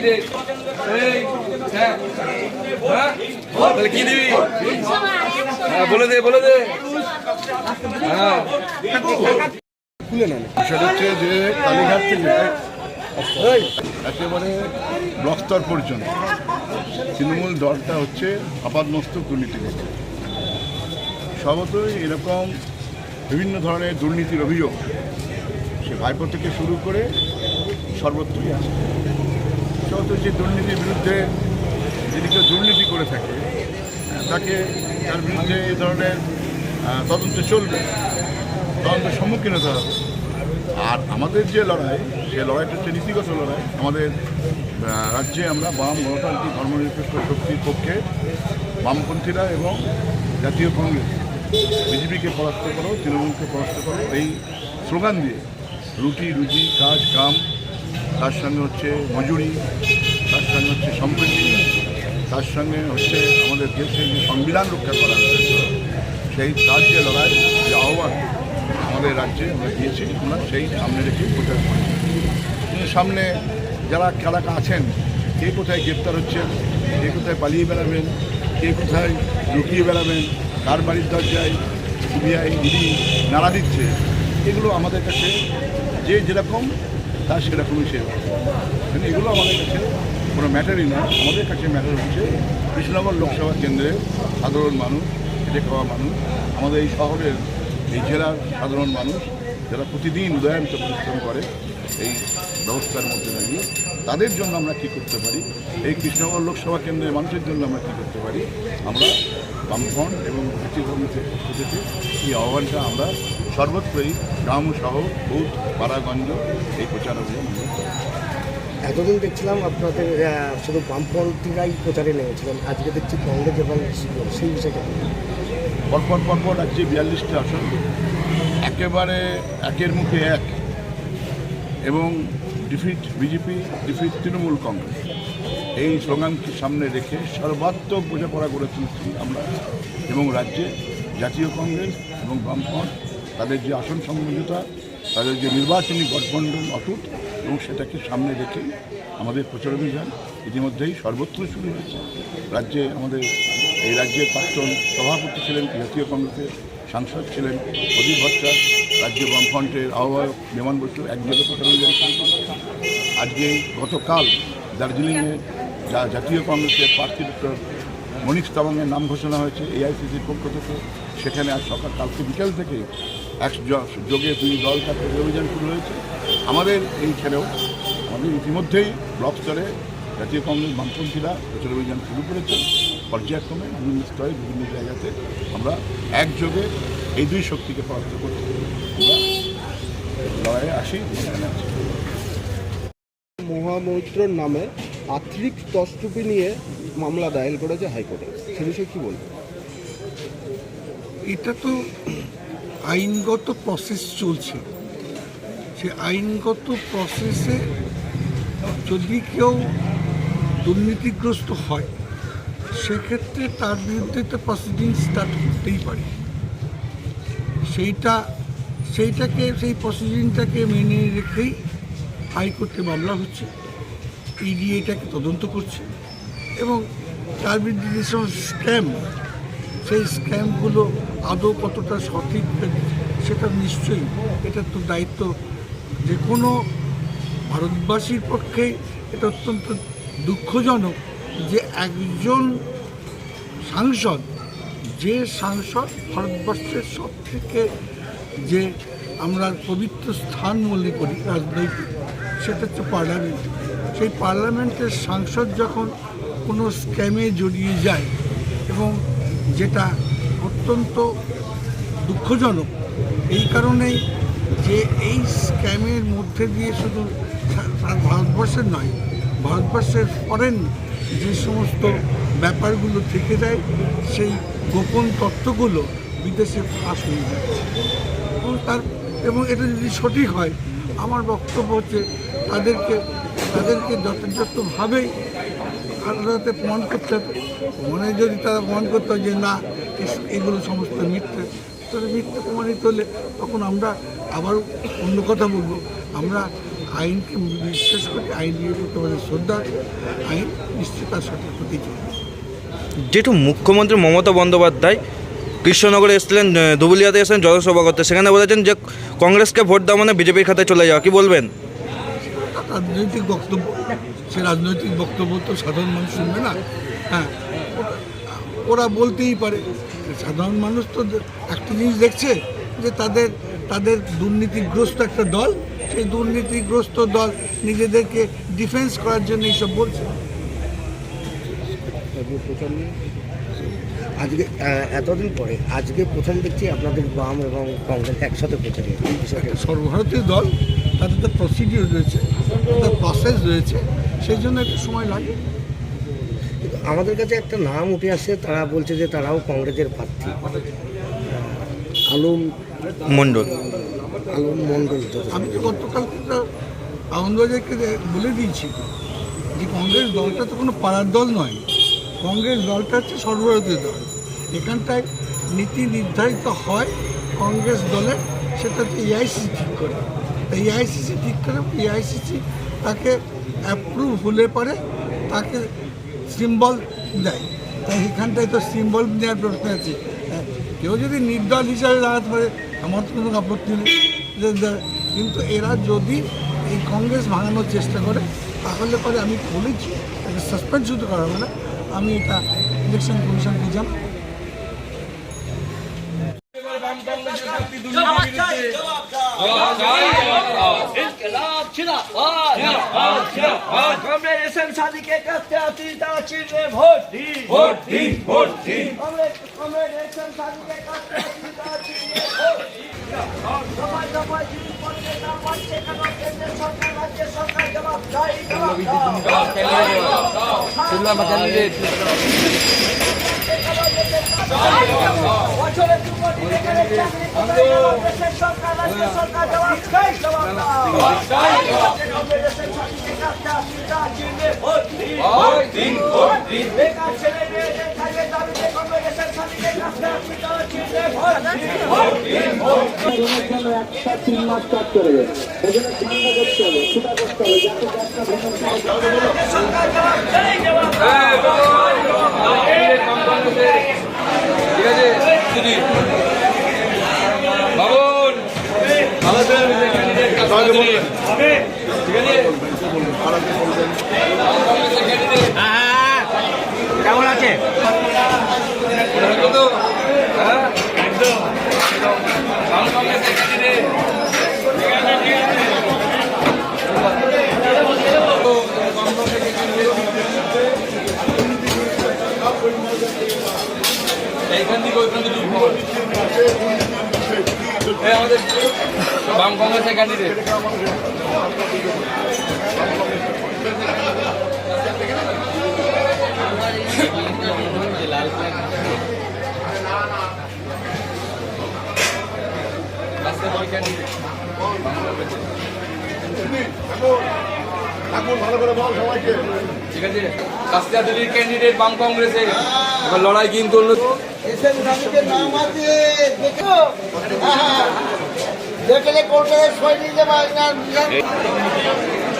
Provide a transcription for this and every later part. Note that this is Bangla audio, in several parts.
হ্যাঁ। হ্যাঁ? হ্যাঁ বলে দে বলে দে। হ্যাঁ। হচ্ছে যে থেকে একেবারে পর্যন্ত তৃণমূল দলটা হচ্ছে আপাদমস্তক দুর্নীতি সর্বতই এরকম বিভিন্ন ধরনের দুর্নীতির অভিযোগ সে ভাইপো থেকে শুরু করে সর্বত্রই আছে। যে দুর্নীতির বিরুদ্ধে যদি কেউ দুর্নীতি করে থাকে, তাকে তার বিরুদ্ধে এই ধরনের তদন্ত চলবে, তদন্তের সম্মুখীন হতে হবে। আর আমাদের যে লড়াই সে লড়াইটা হচ্ছে নীতিগত লড়াই। আমাদের রাজ্যে আমরা বাম গণতান্ত্রিক ধর্মনিরপেক্ষ শক্তির পক্ষে বামপন্থীরা এবং জাতীয় কংগ্রেস, বিজেপিকে পরাস্ত করো, তৃণমূলকে পরাস্ত করো, এই স্লোগান দিয়ে রুটি, রুজি, কাজ, কাম তার সঙ্গে হচ্ছে মজুরি, তার সঙ্গে হচ্ছে সম্প্রীতি, তার সঙ্গে হচ্ছে আমাদের দেশের যে সংবিধান রক্ষা করা সেই তার যে লড়াই, যে আহ্বান আমাদের রাজ্যে আমরা দিয়েছি, আমরা সেই সামনে রেখে প্রচার করি সামনে যারা খেলাকা আছেন, কে কোথায় গ্রেপ্তার হচ্ছেন কে কোথায় পালিয়ে বেড়াবেন, কে কোথায় লুকিয়ে বেড়াবেন, কার বাড়ির দরজায় সিবিআই, ইডি নাড়া দিচ্ছে, এগুলো আমাদের কাছে যে যেরকম তার সেরকমই সে কিন্তু এগুলো আমাদের কাছে কোনো ম্যাটারই না আমাদের কাছে ম্যাটার হচ্ছে কৃষ্ণনগর লোকসভা কেন্দ্রের সাধারণ মানুষ, খেটে খাওয়া মানুষ, আমাদের এই শহরের এই জেলার সাধারণ মানুষ যারা প্রতিদিন উদয়ান্ত পরিশ্রম করে, এই ব্যবস্থার মধ্যে দাঁড়িয়ে তাদের জন্য আমরা কী করতে পারি? এই কৃষ্ণনগর লোকসভা কেন্দ্রের মানুষের জন্য আমরা কী করতে পারি? আমরা বামফ্রন্ট এবং থেকে এই আহ্বানটা আমরা সর্বত্রই গ্রাম শহর বুথ পাড়াগঞ্জ এই প্রচার অভিযান এতদিন দেখছিলাম আপনাদের শুধু বামপন্থীরাই প্রচারে নেমেছিলেন। আজকে দেখছি কংগ্রেস এবং সেই বিষয়টা পরপর পরপর রাজ্যে বিয়াল্লিশটি আসন একেবারে একের মুখে এক এবং defeat BJP defeat Trinamool Congress. এই স্লোগানকে সামনে রেখে সর্বাত্মক বোঝাপড়া করে তুলছি আমরা। এবং রাজ্যে জাতীয় কংগ্রেস এবং বামফ্রন্ট, তাদের যে আসন সমঝোতা, তাদের যে নির্বাচনী গঠবন্ধন অটুট, এবং সেটাকে সামনে রেখে আমাদের প্রচার অভিযান ইতিমধ্যেই সর্বত্র শুরু হয়েছে। রাজ্যে আমাদের, এই রাজ্যের প্রাক্তন সভাপতি ছিলেন জাতীয় কংগ্রেসের সাংসদ ছিলেন প্রদীপ ভট্টাচার্য, রাজ্য বামফ্রন্টের আহ্বায়ক বিমান বসু একযোগে প্রচার অভিযান আজকে গতকাল দার্জিলিংয়ে যা জাতীয় কংগ্রেসের প্রার্থী ডক্টর মণিক তাবাংয়ের নাম ঘোষণা হয়েছে এআইসিসির পক্ষ থেকে। সেখানে আজ সকাল, কালকে বিকেল থেকে এক যোগে দুই দল থাকতে অভিযান শুরু হয়েছে। আমাদের এইখানেও, আমাদের ইতিমধ্যেই ব্লক স্তরে জাতীয় কংগ্রেস বামপন্থীরা প্রচার অভিযান শুরু করেছেন পর্যায়ক্রমে বিভিন্ন স্তরে, বিভিন্ন জায়গাতে আমরা একযোগে এই দুই শক্তিকে পরাস্ত করতে আমরা লড়াইয়ে আসি মহামৈত্রর নামে আর্থিক তস্তুপি নিয়ে মামলা দায়ের করেছে হাইকোর্টে। সে বিষয়ে কি বলবেন? এটা তো আইনগত প্রসেস চলছে। সে আইনগত প্রসেসে যদি কেউ দুর্নীতিগ্রস্ত হয়, সেক্ষেত্রে তার বিরুদ্ধে তো প্রসিডিং স্টার্ট করতেই পারে। সেইটা, সেইটাকে, সেই প্রসিডিংটাকে মেনে রেখেই হাইকোর্টে মামলা হচ্ছে। ইডি এটাকে তদন্ত করছে এবং তার বিরুদ্ধে যে স্ক্যাম, সেই স্ক্যামগুলো আদৌ কতটা সঠিক সেটা নিশ্চয়ই এটা তো দায়িত্ব যে কোনো ভারতবাসীর পক্ষে এটা অত্যন্ত দুঃখজনক যে একজন সাংসদ, যে সাংসদ ভারতবর্ষের সব থেকে যে আমরা পবিত্র স্থান মনে করি রাজনৈতিক, সেটা হচ্ছে পার্লামেন্ট। সেই পার্লামেন্টের সাংসদ যখন কোনো স্ক্যামে জড়িয়ে যায় এবং যেটা অত্যন্ত দুঃখজনক, এই কারণেই যে এই স্ক্যামের মধ্যে দিয়ে শুধু ভারতবর্ষের নয়, ভারতবর্ষের ফরেন যে সমস্ত ব্যাপারগুলো থেকে যায়, সেই গোপন তত্ত্বগুলো বিদেশে ফাঁস হয়ে যায় এবং তার, এবং এটা যদি সঠিক হয় আমার বক্তব্য হচ্ছে তাদেরকে তাদেরকে যথাযথভাবেই আদালতে প্রমাণ করতে হবে। প্রমাণে যদি তারা প্রমাণ করতে হয় যে না এগুলো সমস্ত মিথ্যে, তাহলে মিথ্যে প্রমাণিত হলে তখন আমরা আবার অন্য কথা বলব। আমরা আইনকে বিশ্বাস করি আইনের প্রতি আমাদের শ্রদ্ধা আইন নিশ্চিত তার সঠিক যেহেতু মুখ্যমন্ত্রী মমতা বন্দ্যোপাধ্যায় কৃষ্ণনগরে এসেছিলেন আহ, ধুবুলিয়াতে এসেছিলেন জনসভা করতে সেখানে বলেছেন যে কংগ্রেসকে ভোট দেওয়া মানে বিজেপির খাতায় চলে যাওয়া। কি বলবেন? রাজনৈতিক বক্তব্য সে রাজনৈতিক বক্তব্য তো সাধারণ মানুষ শুনবে না। হ্যাঁ ওরা বলতেই পারে। সাধারণ মানুষ তো একটা জিনিস দেখছে যে তাদের তাদের দুর্নীতিগ্রস্ত একটা দল সেই দুর্নীতিগ্রস্ত দল নিজেদেরকে ডিফেন্স করার জন্য এইসব বলছে। আজকে এতদিন পরে আজকে প্রথম দেখছি আপনাদের বাম এবং কংগ্রেস একসাথে প্রচারে এই বিষয়টা সর্বভারতীয় দল তাদের তো প্রসিডিউর রয়েছে তাদের প্রসেস রয়েছে সেই জন্য একটু সময় লাগে। কিন্তু আমাদের কাছে একটা নাম উঠে আসছে তারা বলছে যে তারাও কংগ্রেসের প্রার্থী। আলম মণ্ডল। আলম মণ্ডল আমি তো গতকাল আনন্দবাজারকে বলে দিয়েছি যে কংগ্রেস দলটা তো কোনো পাড়ার দল নয় কংগ্রেস দলটা হচ্ছে সর্বভারতীয় দল। এখানটায় নীতি নির্ধারিত হয় কংগ্রেস দলের সেটা হচ্ছে এআইসিসি ঠিক করে। এআইসিসি ঠিক করে এআইসিসি তাকে অ্যাপ্রুভ হলে পরে তাকে সিম্বল দেয়। তাই এখানটায় তো সিম্বল নেওয়ার প্রশ্ন আছে। হ্যাঁ, কেউ যদি নির্দল হিসাবে দাঁড়াতে পারে আমার তো কোনো আপত্তি নেই। কিন্তু এরা যদি এই কংগ্রেস ভাঙানোর চেষ্টা করে তাহলে পরে আমি বলেছি তাকে সাসপেন্ড শুধু করা হবে না। আমি এটা ইলেকশন কমিশনকে জানাব শালিকে কাছে আছি তা চিনলে ভোট দিন। ভোট দিন ভোট দিন। সরকার জবাব একটা তিন মাস কাজ ঠিক আছে? বাম কংগ্রেসের ক্যান্ডিডেট কেমন আছে? তো বাম কংগ্রেসের এইখান থেকে ওইখান থেকে আমাদের বাম কংগ্রেসের ক্যান্ডিডেট ঠিক আছে। দিল্লির ক্যান্ডিডেট বাম কংগ্রেসের। এবার লড়াই কিন্তু অন্য দেখলে কলকাতায় সই নিয়ে যাব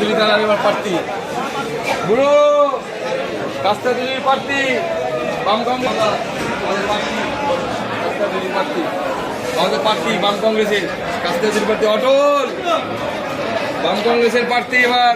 দিল্লি তারা এবার প্রার্থী বুড়ো, কাস্তিয়া দিল্লির প্রার্থী বাম কংগ্রেস আমাদের প্রার্থী বাম কংগ্রেসের। কাস্তিয়া দিল্লির প্রার্থী অটল। বাম কংগ্রেসের প্রার্থী এবার।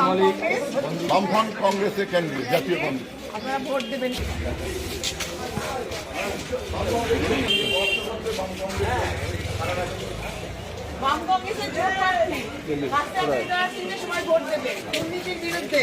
মালিক বামফ্রন্ট কংগ্রেসের ক্যান্ডিডেট জাতীয় কংগ্রেস। বিরুদ্ধে।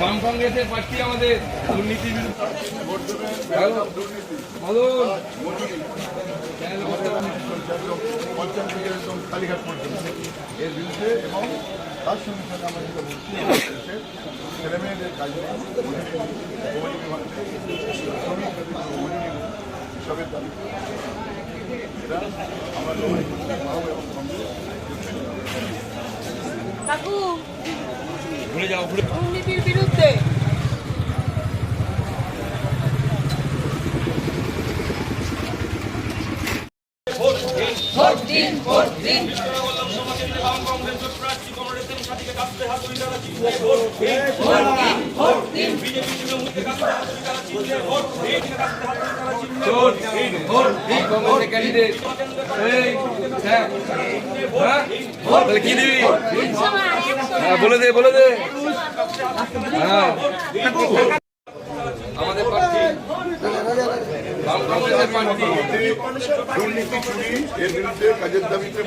বাম কংগ্রেসের জন্য। বাম প্রার্থী আমাদের দুর্নীতি ভালো এর বিরুদ্ধে। এবং তার সঙ্গে সঙ্গে আমরা যেটা বলছি আমাদের দেশের ছেলে মেয়েদের কাজ সবের দাবি এটা আমরা লড়াই করছি বাম এবং কংগ্রেস কাকু দুর্নীতির বিরুদ্ধে ভোট দিন ভোট দিন বাম কংগ্রেসের ক্যান্ডিডেট এই হ্যাঁ হ্যাঁ তাহলে কি দিবি হ্যাঁ বলে দে বলে দে। হ্যাঁ। আমাদের প্রার্থী, বাম কংগ্রেসের প্রার্থী। দুর্নীতি চুরি, এর বিরুদ্ধে কাজের দাবিতে